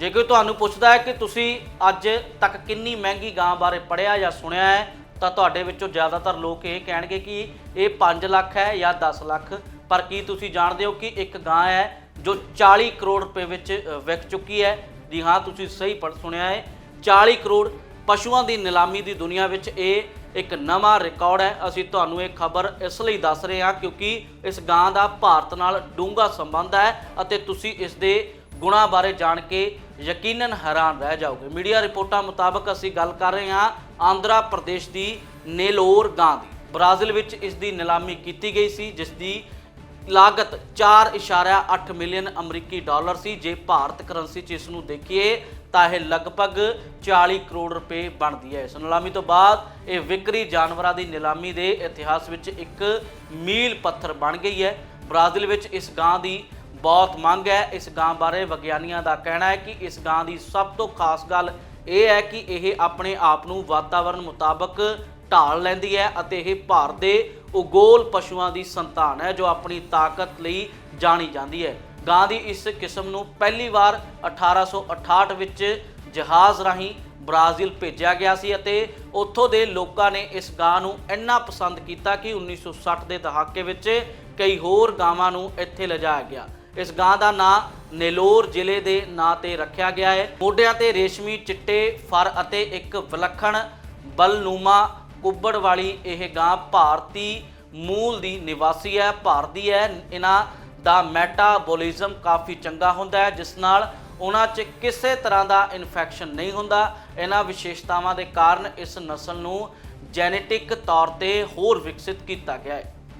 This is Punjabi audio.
ਜੇ ਕੋਈ ਤੁਹਾਨੂੰ ਪੁੱਛਦਾ ਹੈ ਕਿ ਤੁਸੀਂ ਅੱਜ ਤੱਕ ਕਿੰਨੀ ਮਹਿੰਗੀ ਗਾਂ ਬਾਰੇ ਪੜਿਆ ਜਾਂ ਸੁਣਿਆ ਹੈ, ਤਾਂ ਤੁਹਾਡੇ ਵਿੱਚੋਂ ਜ਼ਿਆਦਾਤਰ ਲੋਕ ਇਹ ਕਹਿਣਗੇ ਕਿ ਇਹ 5 ਲੱਖ ਹੈ ਜਾਂ 10 ਲੱਖ। ਪਰ ਕੀ ਤੁਸੀਂ ਜਾਣਦੇ ਹੋ ਕਿ ਇੱਕ ਗਾਂ ਹੈ ਜੋ 40 ਕਰੋੜ ਰੁਪਏ ਵਿੱਚ ਵਿਕ ਚੁੱਕੀ ਹੈ? ਜੀ ਹਾਂ, ਤੁਸੀਂ ਸਹੀ ਪੜ੍ਹ ਸੁਣਿਆ ਹੈ। 40 ਕਰੋੜ ਪਸ਼ੂਆਂ ਦੀ ਨਿਲਾਮੀ ਦੀ ਦੁਨੀਆ ਵਿੱਚ ਇਹ ਇੱਕ ਨਵਾਂ ਰਿਕਾਰਡ ਹੈ। ਅਸੀਂ ਤੁਹਾਨੂੰ ਇਹ ਖਬਰ ਇਸ ਲਈ ਦੱਸ ਰਹੇ ਹਾਂ ਕਿਉਂਕਿ ਇਸ ਗਾਂ ਦਾ ਭਾਰਤ ਨਾਲ ਡੂੰਘਾ ਸੰਬੰਧ ਹੈ ਅਤੇ ਤੁਸੀਂ ਇਸ ਦੇ ਗੁਣਾਂ ਬਾਰੇ ਜਾਣ ਕੇ ਯਕੀਨਨ ਹੈਰਾਨ ਰਹਿ ਜਾਓਗੇ। ਮੀਡੀਆ ਰਿਪੋਰਟਾਂ ਮੁਤਾਬਕ ਅਸੀਂ ਗੱਲ ਕਰ ਰਹੇ ਹਾਂ ਆਂਧਰਾ ਪ੍ਰਦੇਸ਼ ਦੀ ਨੇਲੋਰ ਗਾਂ ਦੀ। ਬ੍ਰਾਜ਼ੀਲ ਵਿੱਚ ਇਸ ਦੀ ਨਿਲਾਮੀ ਕੀਤੀ ਗਈ ਸੀ, ਜਿਸ ਦੀ ਲਾਗਤ 4.8 ਮਿਲੀਅਨ ਅਮਰੀਕੀ ਡਾਲਰ ਸੀ। ਜੇ ਭਾਰਤ ਕਰੰਸੀ 'ਚ ਇਸ ਨੂੰ ਦੇਖੀਏ, ਤਾਂ ਇਹ ਲਗਭਗ 40 ਕਰੋੜ ਰੁਪਏ ਬਣਦੀ ਹੈ। ਇਸ ਨਿਲਾਮੀ ਤੋਂ ਬਾਅਦ ਇਹ ਵਿਕਰੀ ਜਾਨਵਰਾਂ ਦੀ ਨਿਲਾਮੀ ਦੇ ਇਤਿਹਾਸ ਵਿੱਚ ਇੱਕ ਮੀਲ ਪੱਥਰ ਬਣ ਗਈ ਹੈ। ਬ੍ਰਾਜ਼ੀਲ ਵਿੱਚ ਇਸ ਗਾਂ ਦੀ ਬਹੁਤ ਮੰਗ ਹੈ। ਇਸ ਗਾਂ ਬਾਰੇ ਵਿਗਿਆਨੀਆਂ ਦਾ ਕਹਿਣਾ ਹੈ ਕਿ ਇਸ ਗਾਂ ਦੀ ਸਭ ਤੋਂ ਖਾਸ ਗੱਲ ਇਹ ਹੈ ਕਿ ਇਹ ਆਪਣੇ ਆਪ ਨੂੰ ਵਾਤਾਵਰਣ ਮੁਤਾਬਕ ਢਾਲ ਲੈਂਦੀ ਹੈ ਅਤੇ ਇਹ ਭਾਰਤ ਦੇ ਉਗੋਲ ਪਸ਼ੂਆਂ ਦੀ ਸੰਤਾਨ ਹੈ, ਜੋ ਆਪਣੀ ਤਾਕਤ ਲਈ ਜਾਣੀ ਜਾਂਦੀ ਹੈ। ਗਾਂ ਦੀ ਇਸ ਕਿਸਮ ਨੂੰ ਪਹਿਲੀ ਵਾਰ 1868 ਵਿੱਚ ਜਹਾਜ਼ ਰਾਹੀਂ ਬ੍ਰਾਜ਼ੀਲ ਭੇਜਿਆ ਗਿਆ ਸੀ ਅਤੇ ਉੱਥੋਂ ਦੇ ਲੋਕਾਂ ਨੇ ਇਸ ਗਾਂ ਨੂੰ ਇੰਨਾ ਪਸੰਦ ਕੀਤਾ ਕਿ 1960 ਦੇ ਦਹਾਕੇ ਵਿੱਚ ਕਈ ਹੋਰ ਗਾਵਾਂ ਨੂੰ ਇੱਥੇ ਲਿਜਾਇਆ ਗਿਆ। ਇਸ ਗਾਂ ਦਾ ਨਾਂ ਨੇਲੋਰ ਜ਼ਿਲ੍ਹੇ ਦੇ ਨਾਂ ਤੇ ਰੱਖਿਆ ਗਿਆ ਹੈ। ਮੋਢਿਆਂ ਤੇ ਰੇਸ਼ਮੀ ਚਿੱਟੇ ਫਰ ਅਤੇ ਇੱਕ ਵਿਲੱਖਣ ਬਲਨੂਮਾ ਕੁੱਬੜ ਵਾਲੀ ਇਹ ਗਾਂ ਭਾਰਤੀ ਮੂਲ ਦੀ ਨਿਵਾਸੀ ਹੈ, ਭਾਰਤੀ ਹੈ। ਇਹਨਾਂ ਦਾ ਮੈਟਾਬੋਲਿਜ਼ਮ ਕਾਫੀ ਚੰਗਾ ਹੁੰਦਾ ਹੈ, ਜਿਸ ਨਾਲ ਉਹਨਾਂ 'ਚ ਕਿਸੇ ਤਰ੍ਹਾਂ ਦਾ ਇਨਫੈਕਸ਼ਨ ਨਹੀਂ ਹੁੰਦਾ। ਇਹਨਾਂ ਵਿਸ਼ੇਸ਼ਤਾਵਾਂ ਦੇ ਕਾਰਨ ਇਸ ਨਸਲ ਨੂੰ ਜੈਨੇਟਿਕ ਤੌਰ ਤੇ ਹੋਰ ਵਿਕਸਿਤ ਕੀਤਾ ਗਿਆ ਹੈ।